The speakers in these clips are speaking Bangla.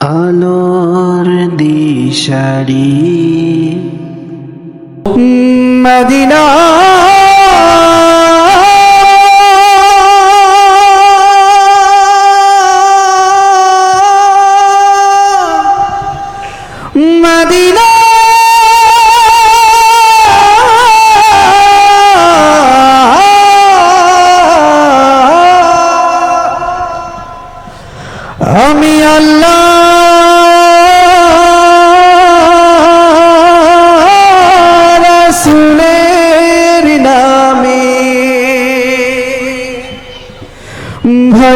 আলোর দিশারি। মদিনা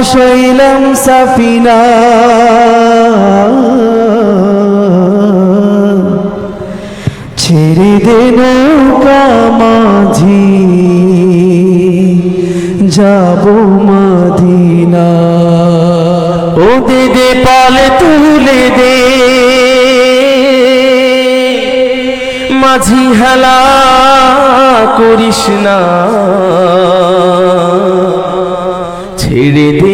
ভাসাইলাম সাফিনা। ছেড়ে দে নৌকা মাঝি, যাব মদিনা। ও দে দে পাল তুলে দে। মাঝি হালা করিস না। ছেড়ে দে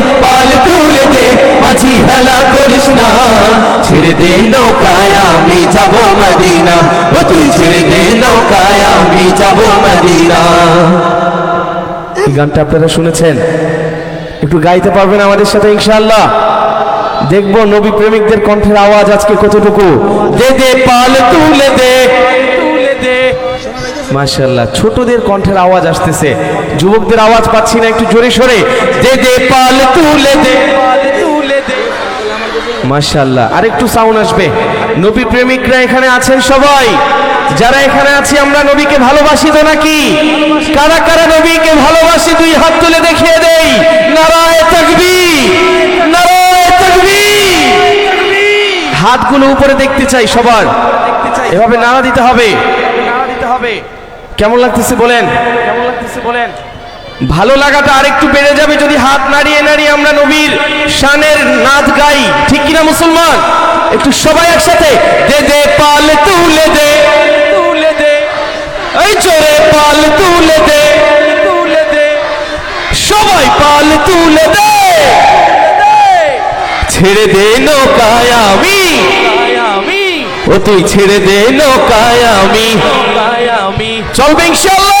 মাঝি হেলা করিস না। ছেড়ে দে নৌকায়, আমি যাব মদিনা। ও তুই ছেড়ে দে নৌকায়, আমি যাব মদিনা। এই গানটা আপনারা শুনেছেন? একটু গাইতে পারবেন আমাদের সাথে, ইনশাআল্লাহ। দেখব নবী প্রেমিকদের কণ্ঠের আওয়াজ আজকে কতটুকু। দে দে, পাল তুলে দে। মাশাআল্লাহ, ছোটদের কণ্ঠের আওয়াজ আসতেছে। যুবকদের আওয়াজ পাচ্ছি না, একটু জোরে সরে। দে দে, পাল তুলে দে। মাশাআল্লাহ। আর একটু সাউন্ড আসবে। নবী প্রেমিকরা এখানে আছেন সবাই। যারা এখানে আছি, আমরা নবীকে ভালোবাসি তো নাকি? কারা কারা নবীকে ভালোবাসি, দুই হাত তুলে দেখিয়ে দেই। নারায় তাকবীর নারায় তাকবীর। হাতগুলো উপরে দেখতে চাই সবার। এভাবে নাড়া দিতে হবে নাড়া দিতে হবে। কেমন লাগতেছে বলেন? কেমন লাগতেছে বলেন? ভালো লাগাটা আরেকটু বেড়ে যাবে যদি হাত নাড়িয়ে নাড়িয়ে আমরা নবীর শানের নাচ গাই। ঠিক কিনা মুসলমান? একটু সবাই একসাথে। দে দে পাল তুলে দে। তুলে দে। এই চোরে পাল তুলে দে। তুলে দে। সবাই পাল তুলে দে। ছেড়ে দে নৌকায় আমি। ও তুই ছেড়ে দে নৌকায় আমি। চলবে ইনশাল্লাহ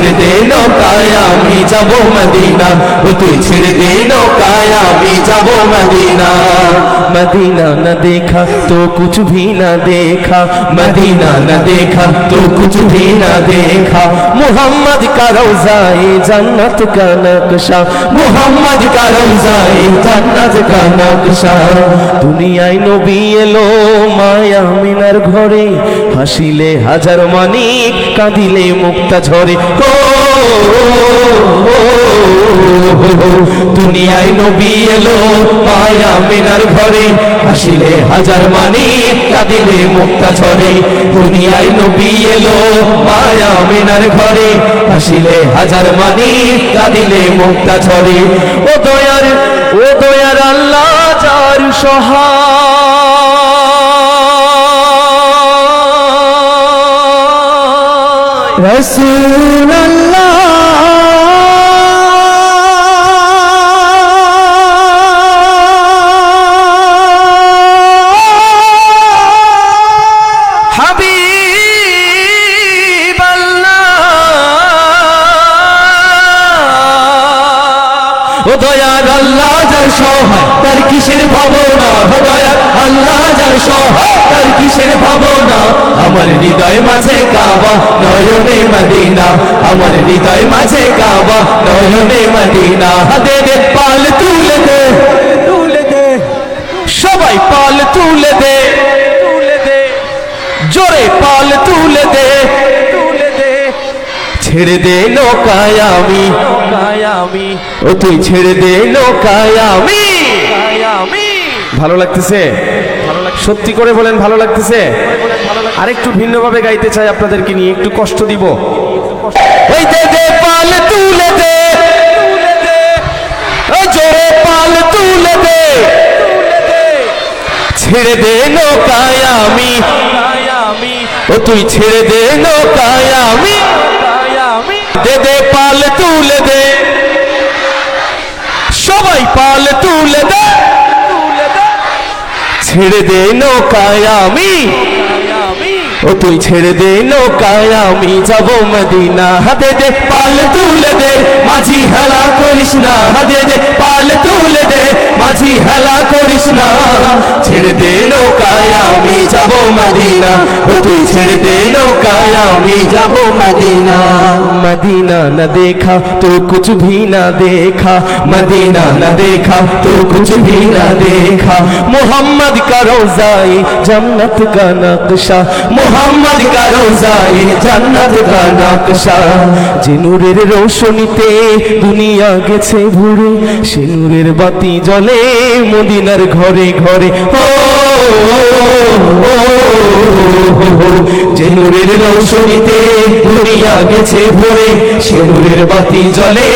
ছেড়ে দে নৌকায় আমি যাব মদিনা ও তুই ছেড়ে দে নৌকায় আমি যাব মদিনা मदीना न देखा तो कुछ भी न देखा मदीना न देखा तो कुछ भी न देखा मोहम्मद का रोजाए जन्नत का नक्शा मोहम्मद का रोजाए जन्नत का नक्शा দুনিয়ায় নবী এলো মায়া মিনার ঘরে হাসিলে হাজার মানিক কাঁদিলে মুক্তা ঝরে ও দুনিয়ায় নবী এলো, মায়া মিনার ঘরে। হাসিলে হাজার মানি, কাঁদিলে মুক্তা ঝরে। দুনিয়ায় নবী এলো, মায়া মিনার ঘরে। হাসিলে হাজার মানি, কাঁদিলে মুক্তা ঝরে। ও দয়ার ও দয়ার আল্লাহ, যার সহায় রসুল ও দয়ার আল্লাহ যার সহায় তার কিসের ভাবনা? ও দয়ার আল্লাহ যার সহায় তার কিসের ভাবনা? আমার হৃদয় মাঝে কাবা, নয়নে মদিনা। আমার হৃদয় মাঝে কাবা, নয়নে মদিনা। দে পাল তুলে ছেড়ে দে নৌকায় আমি। আমি। ও তুই ছেড়ে দে নৌকায় আমি। আমি। ভালো লাগতেছে? সত্যি করে বলেন ভালো লাগতেছে? আরেকটু ভিন্নভাবে গাইতে চাই আপনাদেরকে নিয়ে একটু কষ্ট দিব। ওই দে দে পাল তুলে দে। জোরে পাল তুলে দে। ছেড়ে দে নৌকায় আমি। ও তুই ছেড়ে দে নৌকায় আমি। দে দে পাল তুলে দে। সবাই পাল তুলে দে। ছেড়ে দে নৌকায় আমি। ও তুই ছেড়ে দে নৌকায় আমি। যাব মদিনা। হাতে দে পাল তুলে দে। মাঝি হেলা করিস না। হাতে দে পাল তুলে দে। মাঝি হেলা করিস না। ছেড়ে দে নৌকায় আমি। যাব মদিনা ও তুই ছেড়ে দে নৌকায় আমি যাব মদিনা मदीना न देखा तो कुछ भी न देखा मदीना न देखा तो कुछ भी न देखा मोहम्मद का रोजाई जन्नत का नक्शा मोहम्मद का रोजाई जन्नत का नक्शा যে নূরের রোশনীতে দুনিয়া গেছে ভরে সে নূরের বাতি জ্বলে মদিনার ঘরে ঘরে ও যে নূরের রৌশনীতে দুনিয়া গেছে ভরে, সে নূরের বাতি জ্বলে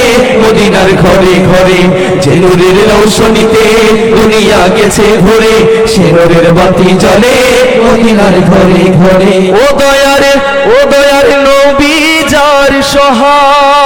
মদিনার ঘরে ঘরে। যে নূরের রৌশনীতে দুনিয়া গেছে ভরে, সে নূরের বাতি জ্বলে মদিনার ঘরে ঘরে। ও দয়ারে, ও দয়ার নবী যার সহায়।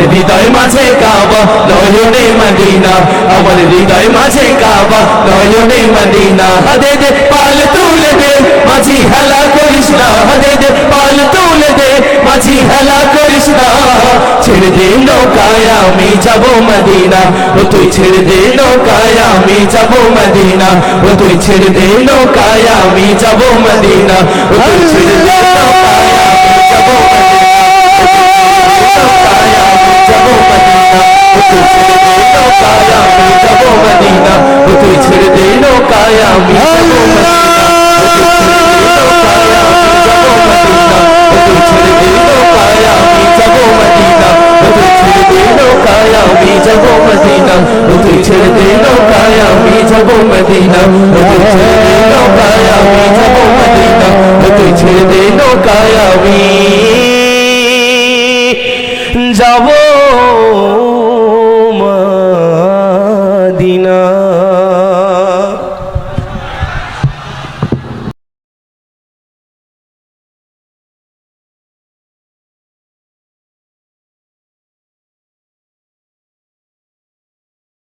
আমার হৃদয় মাঝে কাবা, নয়নে মদিনা। আমার হৃদয় মাঝে কাবা, নয়নে মদিনা। হাদে দে, পাল তুলে দে, মাঝি হেলা করিস না। হাদে দে, পাল তুলে দে, মাঝি হেলা করিস না। ছেড়ে দে নৌকায়, আমি যাব মদিনা। ও তুই ছেড়ে দে নৌকায়, আমি যাব মদিনা। ও তুই ছেড়ে দে নৌকায়, আমি যাব মদিনা। ও তুই ছেড়ে দে নৌকায় ছেড়ে দিল কায় আমি ছেড়ে দিল কায় আমি